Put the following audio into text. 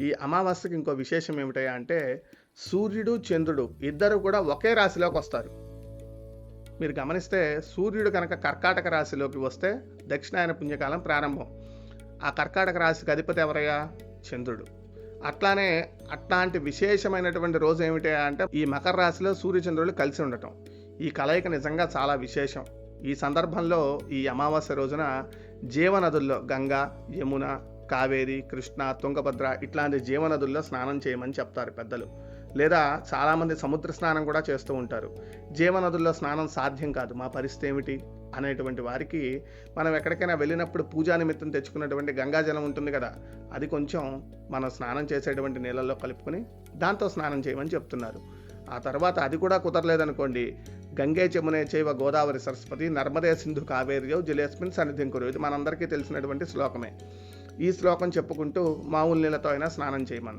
ఈ అమావాస్యకి ఇంకో విశేషం ఏమిటయ్యా అంటే సూర్యుడు చంద్రుడు ఇద్దరు కూడా ఒకే రాశిలోకి వస్తారు. మీరు గమనిస్తే సూర్యుడు కనుక కర్కాటక రాశిలోకి వస్తే దక్షిణాయన పుణ్యకాలం ప్రారంభం. ఆ కర్కాటక రాశికి అధిపతి ఎవరయ్యా? చంద్రుడు. అట్లానే అట్లాంటి విశేషమైనటువంటి రోజు ఏమిటి అంటే ఈ మకర రాశిలో సూర్యచంద్రులు కలిసి ఉండటం. ఈ కలయిక నిజంగా చాలా విశేషం. ఈ సందర్భంలో ఈ అమావాస్య రోజున జీవనదుల్లో గంగా యమున కావేరి కృష్ణ తుంగభద్ర ఇట్లాంటి జీవనదుల్లో స్నానం చేయమని చెప్తారు పెద్దలు. లేదా చాలామంది సముద్ర స్నానం కూడా చేస్తూ ఉంటారు. జీవనదుల్లో స్నానం సాధ్యం కాదు. మా పరిస్థితి ఏమిటి? అనేటువంటి వారికి మనం ఎక్కడికైనా వెళ్ళినప్పుడు పూజా నిమిత్తం తెచ్చుకున్నటువంటి గంగాజలం ఉంటుంది కదా అది కొంచెం మనం స్నానం చేసేటువంటి నీళ్ళల్లో కలుపుకొని దాంతో స్నానం చేయమని చెప్తున్నారు. ఆ తర్వాత అది కూడా కుదరలేదనుకోండి. గంగే చమునే చేవ గోదావరి సరస్వతి నర్మదే సింధు కావేరియో జలేస్మిన్ సన్నిధిం కురు ఇది మనందరికీ తెలిసినటువంటి శ్లోకమే. ఈ శ్లోకం చెప్పుకుంటూ మామూలు నీళ్ళతో అయినా స్నానం చేయమన్నారు.